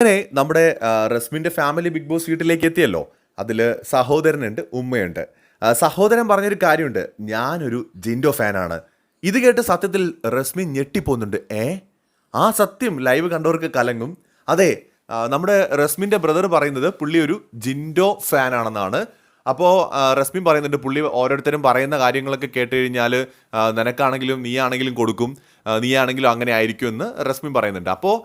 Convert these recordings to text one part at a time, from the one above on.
അങ്ങനെ നമ്മുടെ റസ്മിന്റെ family big boss വീട്ടിലേക്ക് എത്തിയല്ലോ. അതിൽ സഹോദരനുണ്ട് ഉമ്മയുണ്ട്. സഹോദരൻ പറഞ്ഞൊരു കാര്യമുണ്ട്. ഞാനൊരു ജിൻഡോ ഫാനാണ്. ഇത് കേട്ട് സത്യത്തിൽ റസ്മി ഞെട്ടിപ്പോകുന്നുണ്ട് ഏ? ആ സത്യം ലൈവ് കണ്ടവർക്ക് കലങ്ങും. അതെ നമ്മുടെ റസ്മിന്റെ ബ്രദർ പറയുന്നത് പുള്ളി ഒരു ജിൻഡോ ഫാനാണെന്നാണ്. അപ്പോൾ റസ്മിൻ പറയുന്നുണ്ട് പുള്ളി ഓരോരുത്തരും പറയുന്ന കാര്യങ്ങളൊക്കെ കേട്ട് കഴിഞ്ഞാൽ നിനക്കാണെങ്കിലും നീ ആണെങ്കിലും കൊടുക്കും നീയാണെങ്കിലും അങ്ങനെ ആയിരിക്കും എന്ന് റസ്മിൻ പറയുന്നുണ്ട്. അപ്പോൾ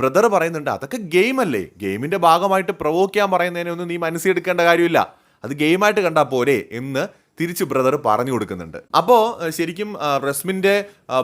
ബ്രദർ പറയുന്നുണ്ട് അതൊക്കെ ഗെയിം അല്ലേ ഗെയിമിന്റെ ഭാഗമായിട്ട് പ്രൊവോക്ക് ചെയ്യാൻ പറയുന്നതിനൊന്നും നീ മനസ്സിലെടുക്കേണ്ട കാര്യമില്ല. അത് ഗെയിമായിട്ട് കണ്ടാൽ പോരെ എന്ന് തിരിച്ച് ബ്രദർ പറഞ്ഞു കൊടുക്കുന്നുണ്ട്. അപ്പോൾ ശരിക്കും റസ്മിന്റെ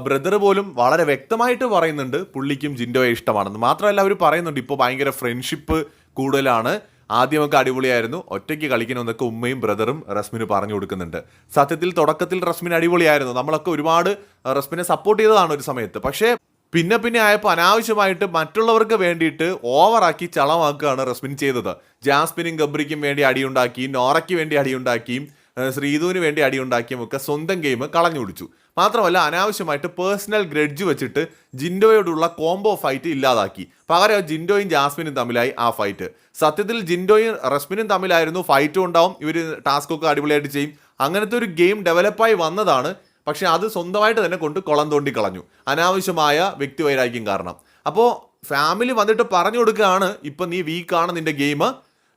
ബ്രദർ പോലും വളരെ വ്യക്തമായിട്ട് പറയുന്നുണ്ട് പുള്ളിക്കും ജിൻഡോയെ ഇഷ്ടമാണെന്ന്. മാത്രമല്ല അവർ പറയുന്നുണ്ട് ഇപ്പോൾ ഭയങ്കര ഫ്രണ്ട്ഷിപ്പ് കൂടുതലാണ്. ആദ്യമൊക്കെ അടിപൊളിയായിരുന്നു. ഒറ്റയ്ക്ക് കളിക്കണമെന്നൊക്കെ ഉമ്മയും ബ്രദറും റസ്മിന് പറഞ്ഞു കൊടുക്കുന്നുണ്ട്. സത്യത്തിൽ തുടക്കത്തിൽ റസ്മിന് അടിപൊളിയായിരുന്നു. നമ്മളൊക്കെ ഒരുപാട് റസ്മിനെ സപ്പോർട്ട് ചെയ്തതാണ് ഒരു സമയത്ത്. പക്ഷേ പിന്നെ പിന്നെ ആയപ്പോൾ അനാവശ്യമായിട്ട് മറ്റുള്ളവർക്ക് വേണ്ടിയിട്ട് ഓവറാക്കി ചളമാക്കുകയാണ് റസ്മിൻ ചെയ്തത്. ജാസ്മിനും ഗബ്രിക്കും വേണ്ടി അടിയുണ്ടാക്കി നോറയ്ക്ക് വേണ്ടി അടിയുണ്ടാക്കിയും ശ്രീധുവിന് വേണ്ടി അടിയുണ്ടാക്കിയും ഒക്കെ സ്വന്തം ഗെയിം കളഞ്ഞു കുടിച്ചു മാത്രമല്ല അനാവശ്യമായിട്ട് പേഴ്സണൽ ഗ്രഡ്ജ് വെച്ചിട്ട് ജിൻഡോയോടുള്ള കോംബോ ഫൈറ്റ് ഇല്ലാതാക്കി. പകരം ജിൻഡോയും ജാസ്മിനും തമ്മിലായി ആ ഫൈറ്റ് സത്യത്തിൽ ജിൻഡോയും റസ്മിനും തമ്മിലായിരുന്നു ഫൈറ്റും ഉണ്ടാവും. ഇവർ ടാസ്കൊക്കെ അടിപൊളിയായിട്ട് ചെയ്യും. അങ്ങനത്തെ ഒരു ഗെയിം ഡെവലപ്പായി വന്നതാണ്. പക്ഷേ അത് സ്വന്തമായിട്ട് തന്നെ കൊണ്ട് കുളം തോണ്ടി കളഞ്ഞു. അനാവശ്യമായ വ്യക്തിവൈരാഗ്യം കാരണം. അപ്പോൾ ഫാമിലി വന്നിട്ട് പറഞ്ഞു കൊടുക്കുകയാണ് ഇപ്പം നീ വീക്കാണ് നിന്റെ ഗെയിം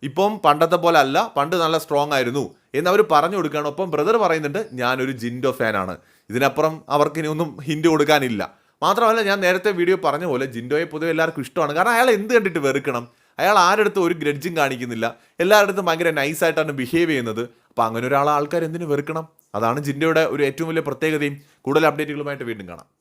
ഇപ്പം പണ്ടത്തെ പോലെ അല്ല പണ്ട് നല്ല സ്ട്രോങ് ആയിരുന്നു എന്ന് അവർ പറഞ്ഞു കൊടുക്കുകയാണ്. ഒപ്പം ബ്രദർ പറയുന്നുണ്ട് ഞാനൊരു ജിൻഡോ ഫാനാണ്. ഇതിനപ്പുറം അവർക്ക് ഇനി ഒന്നും ഹിൻഡ് കൊടുക്കാനില്ല. മാത്രമല്ല ഞാൻ നേരത്തെ വീഡിയോ പറഞ്ഞ പോലെ ജിൻഡോയെ പൊതുവെ എല്ലാവർക്കും ഇഷ്ടമാണ്. കാരണം അയാൾ എന്ത് കണ്ടിട്ട് വെറുക്കണം? അയാൾ ആരുടെ ഒരു ഗ്രഡ്ജും കാണിക്കുന്നില്ല. എല്ലാവരുടെ അടുത്തും ഭയങ്കര നൈസായിട്ടാണ് ബിഹേവ് ചെയ്യുന്നത്. അപ്പോൾ അങ്ങനെ ഒരാളെ ആൾക്കാർ എന്തിനു വെറുക്കണം? അതാണ് ജിൻഡോയുടെ ഒരു ഏറ്റവും വലിയ പ്രത്യേകതയും. കൂടുതൽ അപ്ഡേറ്റുകളുമായിട്ട് വീണ്ടും കാണാം.